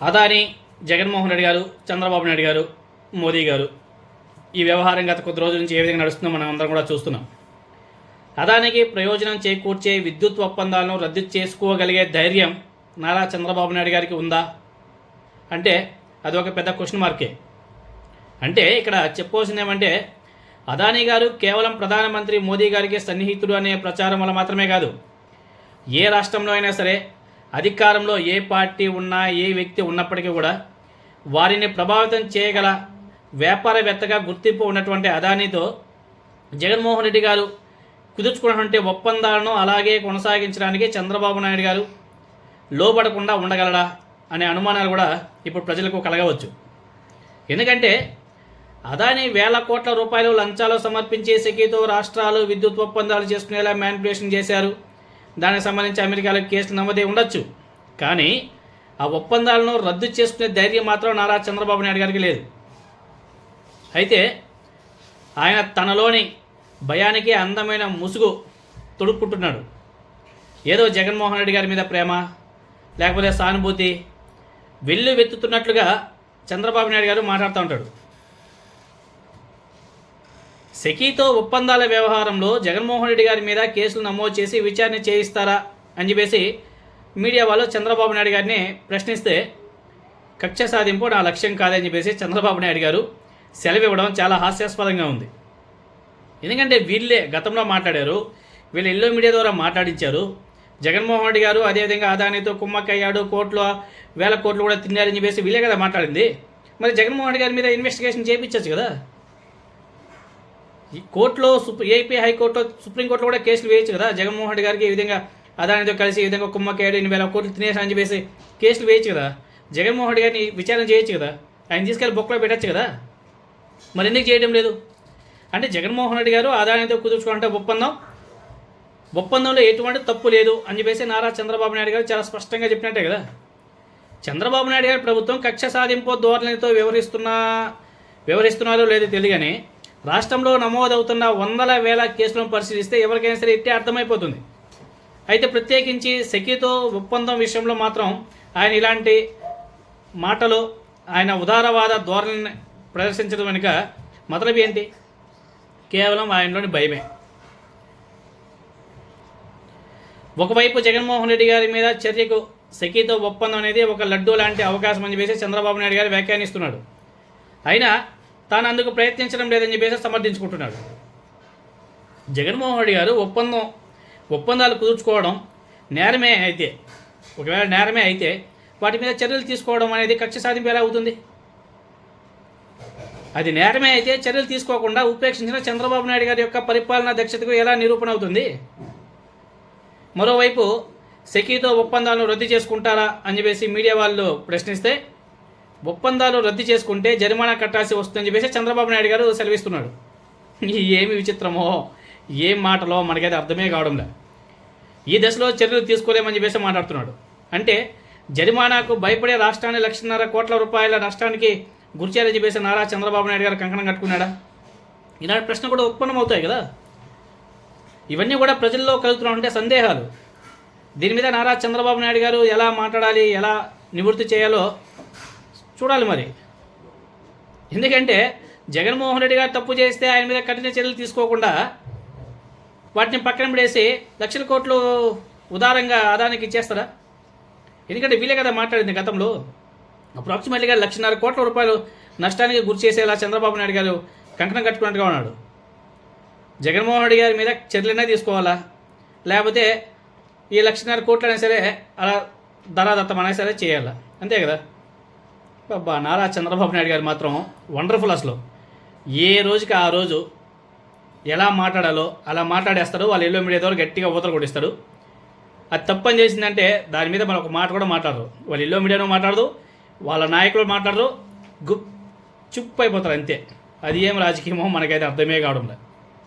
అదాని జగన్మోహన్ రెడ్డి గారు చంద్రబాబు నాయుడు గారు మోదీ గారు ఈ వ్యవహారం గత కొద్ది రోజుల నుంచి ఏ విధంగా నడుస్తుందో మనం అందరం కూడా చూస్తున్నాం. అదానికి ప్రయోజనం చేకూర్చే విద్యుత్ ఒప్పందాలను రద్దు చేసుకోగలిగే ధైర్యం నారా చంద్రబాబు నాయుడు గారికి ఉందా? అంటే అది ఒక పెద్ద క్వశ్చన్ మార్కే అంటే ఇక్కడ చెప్పవలసింది ఏమంటే అదానీ గారు కేవలం ప్రధానమంత్రి మోదీ గారికి సన్నిహితుడు అనే ప్రచారం వల్ల మాత్రమే కాదు ఏ రాష్ట్రంలో అయినా సరే అధికారంలో ఏ పార్టీ ఉన్నా ఏ వ్యక్తి ఉన్నప్పటికీ కూడా వారిని ప్రభావితం చేయగల వ్యాపారవేత్తగా గుర్తింపు ఉన్నటువంటి అదానీతో జగన్మోహన్ రెడ్డి గారు కుదుర్చుకున్నటువంటి ఒప్పందాలను అలాగే కొనసాగించడానికి చంద్రబాబు నాయుడు గారు లోబడకుండా ఉండగలడా అనే అనుమానాలు కూడా ఇప్పుడు ప్రజలకు కలగవచ్చు. ఎందుకంటే అదాని వేల కోట్ల రూపాయలు లంచాలు సమర్పించి సెకీతో రాష్ట్రాలు విద్యుత్ ఒప్పందాలు చేసుకునేలా మ్యానిపులేషన్ చేశారు. దానికి సంబంధించి అమెరికాలో కేసులు నమోదే ఉండొచ్చు. కానీ ఆ ఒప్పందాలను రద్దు చేసుకునే ధైర్యం మాత్రం నారా చంద్రబాబు నాయుడు గారికి లేదు. అయితే ఆయన తనలోని భయానికి అందమైన ముసుగు తొడుక్కుంటున్నాడు. ఏదో జగన్మోహన్ రెడ్డి గారి మీద ప్రేమ లేకపోతే సానుభూతి వెళ్ళు వెత్తుతున్నట్లుగా చంద్రబాబు నాయుడు గారు మాట్లాడుతూ ఉంటాడు. సెకీతో ఒప్పందాల వ్యవహారంలో జగన్మోహన్ రెడ్డి గారి మీద కేసులు నమోదు చేసి విచారణ చేయిస్తారా అని చెప్పేసి మీడియా వాళ్ళు చంద్రబాబు నాయుడు గారిని ప్రశ్నిస్తే కక్ష సాధింపు నా లక్ష్యం కాదని చెప్పేసి చంద్రబాబు నాయుడు గారు సెలవు ఇవ్వడం చాలా హాస్యాస్పదంగా ఉంది. ఎందుకంటే వీళ్ళే గతంలో మాట్లాడారు వీళ్ళు ఎల్లో మీడియా ద్వారా మాట్లాడించారు. జగన్మోహన్ రెడ్డి గారు అదేవిధంగా అదానితో కుమ్మక్కయ్యాడు కోట్లు వేల కోట్లు కూడా తిన్నారని చెప్పేసి వీళ్ళే కదా మాట్లాడింది. మరి జగన్మోహన్ రెడ్డి గారి మీద ఇన్వెస్టిగేషన్ చేయించవచ్చు కదా. ఈ కోర్టులో సుప్రీ ఏపీ హైకోర్టులో సుప్రీంకోర్టులో కూడా కేసులు వేయచ్చు కదా. జగన్మోహన్ రెడ్డి గారికి ఈ విధంగా అదానితో కలిసి ఈ విధంగా కుమ్మకేడు ఎనిమిది వేల కోట్లు తినేసి అని చెప్పేసి కేసులు వేయచ్చు కదా. జగన్మోహన్ రెడ్డి గారిని విచారణ చేయొచ్చు కదా. ఆయన తీసుకెళ్ళి బొక్కలో పెట్టచ్చు కదా. మరి ఎందుకు చేయడం లేదు? అంటే జగన్మోహన్ రెడ్డి గారు ఆదాయంతో కుదుర్చుకుంటే ఒప్పందం. ఒప్పందంలో ఎటువంటి తప్పు లేదు అని చెప్పేసి నారా చంద్రబాబు నాయుడు గారు చాలా స్పష్టంగా చెప్పినట్టే కదా. చంద్రబాబు నాయుడు గారి ప్రభుత్వం కక్ష సాధింపు ధోరణితో వ్యవహరిస్తున్నా వ్యవహరిస్తున్నారో లేదో తెలియని రాష్ట్రంలో నమోదవుతున్న వందల వేల కేసులను పరిశీలిస్తే ఎవరికైనా సరే ఇట్టే అర్థమైపోతుంది. అయితే ప్రత్యేకించి సెకీతో ఒప్పందం విషయంలో మాత్రం ఆయన ఇలాంటి మాటలు ఆయన ఉదారవాద ధోరణిని ప్రదర్శించడం వెనుక మొదలవి ఏంటి? కేవలం ఆయనలోని భయమే. ఒకవైపు జగన్మోహన్ రెడ్డి గారి మీద చర్యకు సెకీతో ఒప్పందం అనేది ఒక లడ్డూ లాంటి అవకాశం అని చెప్పేసి చంద్రబాబు నాయుడు గారు వ్యాఖ్యానిస్తున్నాడు. అయినా తాను అందుకు ప్రయత్నించడం లేదని చెప్పేసి సమర్థించుకుంటున్నాడు. జగన్మోహన్ రెడ్డి గారు ఒప్పందం ఒప్పందాలు కుదుర్చుకోవడం నేరమే అయితే ఒకవేళ నేరమే అయితే వాటి మీద చర్యలు తీసుకోవడం అనేది కక్ష సాధింపు ఎలా అవుతుంది? అది నేరమే అయితే చర్యలు తీసుకోకుండా ఉపేక్షించిన చంద్రబాబు నాయుడు గారి యొక్క పరిపాలనా దక్షతకు ఎలా నిరూపణ అవుతుంది? మరోవైపు సెకీతో ఒప్పందాలను రద్దు చేసుకుంటారా అని చెప్పేసి మీడియా వాళ్ళు ప్రశ్నిస్తే ఒప్పందాలు రద్దు చేసుకుంటే జరిమానా కట్టాల్సి వస్తుందని చెప్పేసి చంద్రబాబు నాయుడు గారు సెలవిస్తున్నాడు. ఏమి విచిత్రమో ఏం మాటలో మనకైతే అర్థమే కావడంలే. ఈ దశలో చర్యలు తీసుకోలేమని చెప్పేసి మాట్లాడుతున్నాడు. అంటే జరిమానాకు భయపడే రాష్ట్రాన్ని లక్షన్నర కోట్ల రూపాయల నష్టానికి గురిచేయాలని చెప్పేసి నారా చంద్రబాబు నాయుడు గారు కంకణం కట్టుకున్నాడా? ఇలాంటి ప్రశ్న కూడా ఉత్పన్నమవుతాయి కదా. ఇవన్నీ కూడా ప్రజల్లో కలుగుతున్నా ఉంటే సందేహాలు. దీని మీద నారా చంద్రబాబు నాయుడు గారు ఎలా మాట్లాడాలి ఎలా నివృత్తి చేయాలో చూడాలి మరి. ఎందుకంటే జగన్మోహన్ రెడ్డి గారు తప్పు చేస్తే ఆయన మీద కఠిన చర్యలు తీసుకోకుండా వాటిని పక్కన పడేసి లక్షల కోట్లు ఉదారంగా ఆదానికి ఇచ్చేస్తారా? ఎందుకంటే వీలే కదా మాట్లాడింది గతంలో. అప్రాక్సిమేట్లీగా లక్షన్నర కోట్ల రూపాయలు నష్టానికి గురి చేసేలా చంద్రబాబు నాయుడు గారు కంకణం కట్టుకున్నట్టుగా ఉన్నాడు. జగన్మోహన్ రెడ్డి గారి మీద చర్యలనే తీసుకోవాలా? లేకపోతే ఈ లక్షన్నర కోట్లైనా సరే అలా ధరాదత్తం అయినా సరే చేయాలా? అంతే కదా? బాబా నారా చంద్రబాబు నాయుడు గారు మాత్రం వండర్ఫుల్ అసలు. ఏ రోజుకి ఆ రోజు ఎలా మాట్లాడాలో అలా మాట్లాడేస్తాడు వాళ్ళు ఎల్లో మీడియా ద్వారా గట్టిగా ఊతలు కొట్టిస్తాడు. అది తప్పని చేసిందంటే దాని మీద మనం ఒక మాట కూడా మాట్లాడరు. వాళ్ళు ఎల్లో మీడియాను మాట్లాడదు వాళ్ళ నాయకులు మాట్లాడరు గుప్ చుప్ అయిపోతారు అంతే. అది ఏం రాజకీయమో మనకైతే అర్థమే కావడం లేదు.